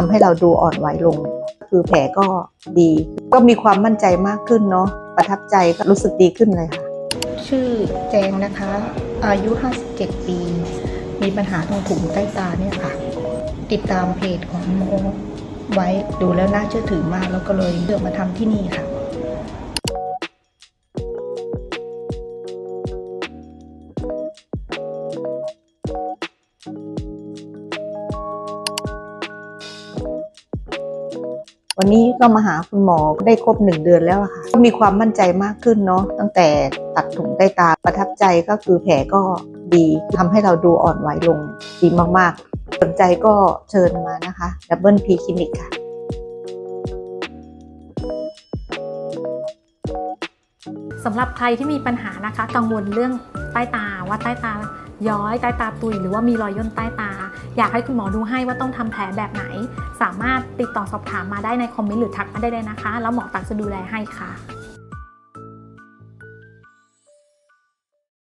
ทำให้เราดูอ่อนไหวลง คือแผลก็ดี ก็มีความมั่นใจมากขึ้นเนาะประทับใจก็รู้สึกดีขึ้นเลยค่ะ ชื่อแจงนะคะ อายุ 57 ปี มีปัญหาตรงถุงใต้ตาเนี่ยค่ะ ติดตามเพจของโมไว้ดูแล้วน่าเชื่อถือมากแล้วก็เลยเลือกมาทำที่นี่ค่ะ วันนี้ก็มาหาคุณหมอได้ครบหนึ่งเดือนแล้วค่ะก็มีความมั่นใจมากขึ้นเนาะตั้งแต่ตัดถุงใต้ตาประทับใจก็คือแผลก็ดีทำให้เราดูอ่อนไหวลงดีมากๆ สนใจก็เชิญมานะคะดับเบิลพีคลินิกค่ะสำหรับใครที่มีปัญหานะคะ กังวลเรื่องใต้ตาว่าใต้ตา ย้อยใต้ตาตุยหรือว่ามีรอยย่นใต้ตา อยากให้คุณหมอดูให้ว่าต้องทำแผลแบบไหน สามารถติดต่อสอบถามมาได้ในคอมเมนต์หรือทักมาได้เลยนะคะ แล้วหมอตักจะดูแลให้ค่ะ